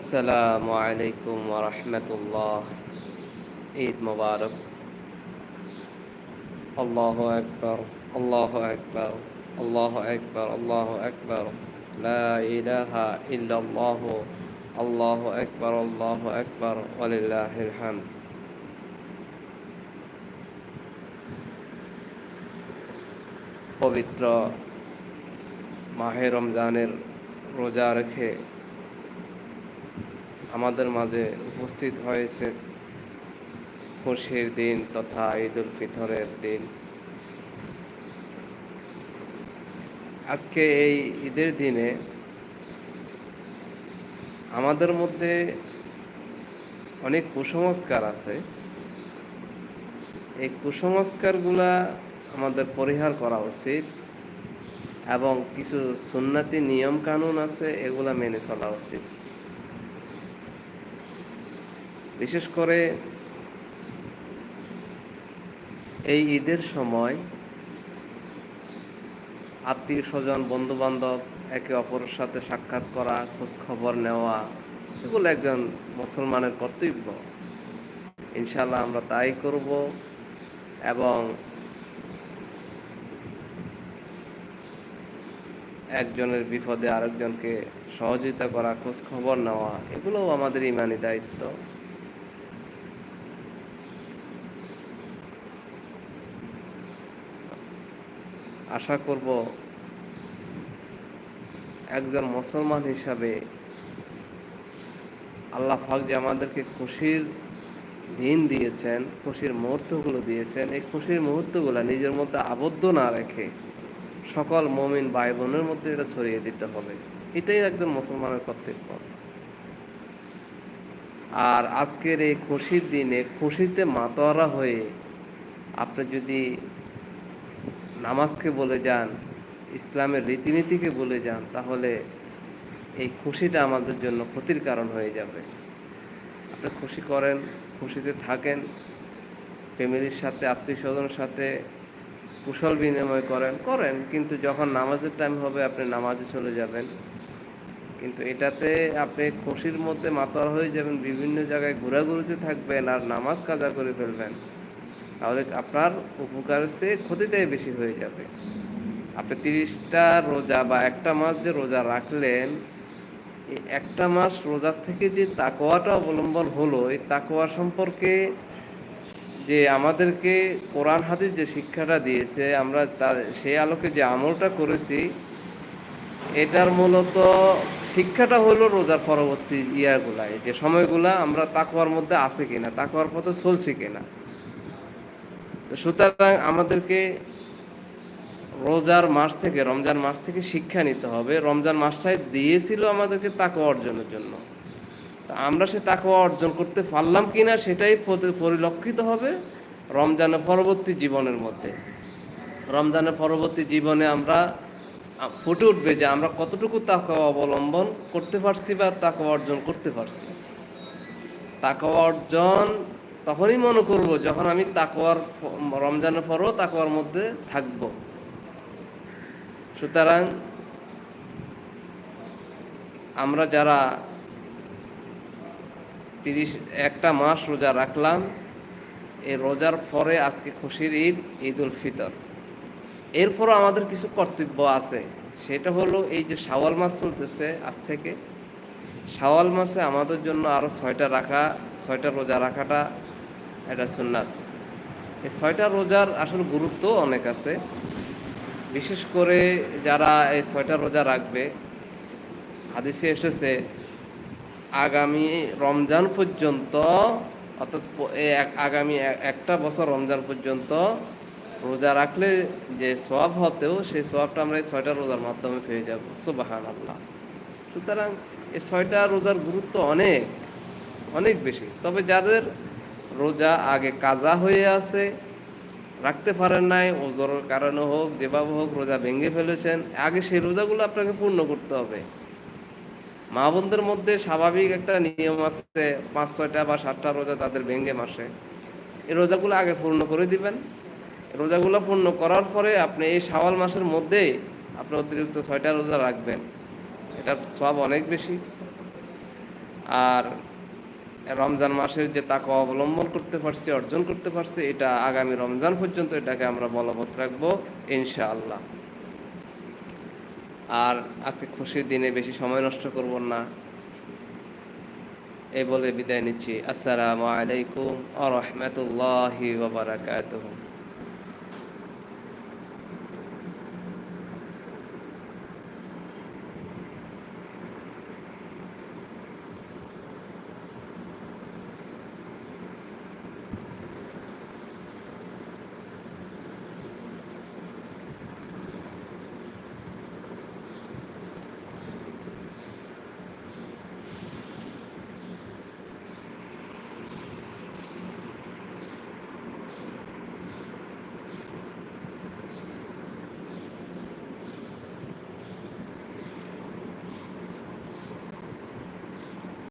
আসসালামু আলাইকুম ওরহমতুল্লাহ ঈদ মুবারক আল্লাহ আকবর আল্লাহ আকবর আল্লাহ আকবর আল্লাহ আকবর লা ইলাহা ইল্লাল্লাহ আল্লাহ আকবর আল্লাহ আকবর ওয়ালিল্লাহিল হামদ পবিত্র মাহে রমজানের রোজা রেখে আমাদের মাঝে উপস্থিত হয়েছে খুশির দিন তথা ঈদ উল ফিতরের দিন। আজকে এই ঈদের দিনে আমাদের মধ্যে অনেক কুসংস্কার আছে। এই কুসংস্কারগুলা আমাদের পরিহার করা উচিত এবং কিছু সুন্নাতি নিয়ম কানুন আছে, এগুলা মেনে চলা উচিত। বিশেষ করে এই ঈদের সময় আত্মীয় স্বজন বন্ধু বান্ধব একে অপরের সাথে সাক্ষাৎ করা খোঁজ খবর নেওয়া, এগুলো একজন মুসলমানের কর্তব্য। ইনশাল্লাহ আমরা তাই করব এবং একজনের বিপদে আরেকজনকে সহযোগিতা করা খোঁজ খবর নেওয়া, এগুলোও আমাদের ইমানি দায়িত্ব। আশা করব একজন মুসলমান হিসাবে আল্লাহ পাক যে আমাদেরকে খুশির দিন দিয়েছেন, খুশির মুহূর্তগুলো দিয়েছেন, এই খুশির মুহূর্তগুলো নিজের মধ্যে আবদ্ধ না রেখে সকল মমিন ভাই বোনের মধ্যে এটা ছড়িয়ে দিতে হবে। এটাই একজন মুসলমানের কর্তব্য। আর আজকের এই খুশির দিনে খুশিতে মাতোয়ারা হয়ে আপনি যদি নামাজকে বলে যান, ইসলামের রীতিনীতিকে বলে যান, তাহলে এই খুশিটা আমাদের জন্য ক্ষতির কারণ হয়ে যাবে। আপনি খুশি করেন, খুশিতে থাকেন, ফ্যামিলির সাথে আত্মীয় স্বজনের সাথে কুশল বিনিময় করেন করেন, কিন্তু যখন নামাজের টাইম হবে, আপনি নামাজে চলে যাবেন। কিন্তু এটাতে আপনি খুশির মধ্যে মাতার হয়ে যাবেন, বিভিন্ন জায়গায় ঘোরাঘুরিতে থাকবেন, আর নামাজ কাজা করে ফেলবেন। তাহলে আপনার উপকার চেয়ে ক্ষতিটাই বেশি হয়ে যাবে। আপনি তিরিশটা রোজা বা একটা মাস যে রোজা রাখলেন একটা মাস রোজার থেকে যে তাকোয়াটা অবলম্বন হলো, এই তাকোয়া সম্পর্কে যে আমাদেরকে কোরআন হাদিস যে শিক্ষাটা দিয়েছে, আমরা তার সেই আলোকে যে আমলটা করেছি, এটার মূলত শিক্ষাটা হলো রোজার পরবর্তী ইয়ারগুলায় যে সময়গুলা আমরা তাকোয়ার মধ্যে আছে কিনা তাকোয়ার পথে চলছি কিনা। সুতরাং আমাদেরকে রোজার মাস থেকে, রমজান মাস থেকে শিক্ষা নিতে হবে। রমজান মাসটাই দিয়েছিল আমাদেরকে তাকওয়া অর্জনের জন্য। আমরা সে তাকওয়া অর্জন করতে পারলাম কিনা সেটাই পরিলক্ষিত হবে রমজানের পরবর্তী জীবনের মধ্যে। রমজানের পরবর্তী জীবনে আমরা ফুটে উঠবে যে আমরা কতটুকু তাকওয়া অবলম্বন করতে পারছি বা তাকওয়া অর্জন করতে পারছি। তাকওয়া অর্জন তখনই মনে করব, যখন আমি তাকওয়ার রমজানের পরও তাকওয়ার মধ্যে থাকব। সুতরাং আমরা যারা তিরিশ, একটা মাস রোজা রাখলাম, এই রোজার পরে আজকে খুশির ঈদ ঈদ উল ফিতর। এরপরও আমাদের কিছু কর্তব্য আছে। সেটা হলো এই যে শাওয়াল মাস চলতেছে আজ থেকে। শাওয়াল মাসে আমাদের জন্য আরও ছয়টা রাখা, ছয়টা রোজা রাখাটা এটা সুন্নাত। এই ছয়টা রোজার আসলে গুরুত্ব অনেক আছে। বিশেষ করে যারা এই ছয়টা রোজা রাখবে, হাদিসে এসেছে, আগামী রমজান পর্যন্ত, অর্থাৎ আগামী একটা বছর রমজান পর্যন্ত রোজা রাখলে যে সব হতেও, সেই সবটা আমরা এই ছয়টা রোজার মাধ্যমে পেয়ে যাব। সুবাহান আল্লাহ সুতরাং এই ছয়টা রোজার গুরুত্ব অনেক অনেক বেশি। তবে যাদের রোজা আগে কাজা হয়ে আছে, রাখতে পারেন নাই, ওজোর কারণে হোক, যেভাবে হোক, রোজা ভেঙে ফেলেছেন। আগে সেই রোজাগুলো আপনাকে পূর্ণ করতে হবে। মা বোনদের মধ্যে স্বাভাবিক একটা নিয়ম আছে, পাঁচ, ছয়টা বা সাতটা রোজা তাদের ভেঙে মাসে এই রোজাগুলো আগে পূর্ণ করে দিবেন। রোজাগুলো পূর্ণ করার পরে আপনি এই শাওয়াল মাসের মধ্যেই আপনি অতিরিক্ত ছয়টা রোজা রাখবেন। এটার সব অনেক বেশি। আর রমজান মাসের যে তাকে অবলম্বন করতে পারছি, অর্জন করতে পারছি, এটা আগামী রমজান পর্যন্ত এটাকে আমরা বলবৎ রাখব, ইনশাআল্লাহ। আর আজকে খুশির দিনে বেশি সময় নষ্ট করব না। এই বলে বিদায় নিচ্ছি। আসসালামু আলাইকুম আ রহমতুল্লাহ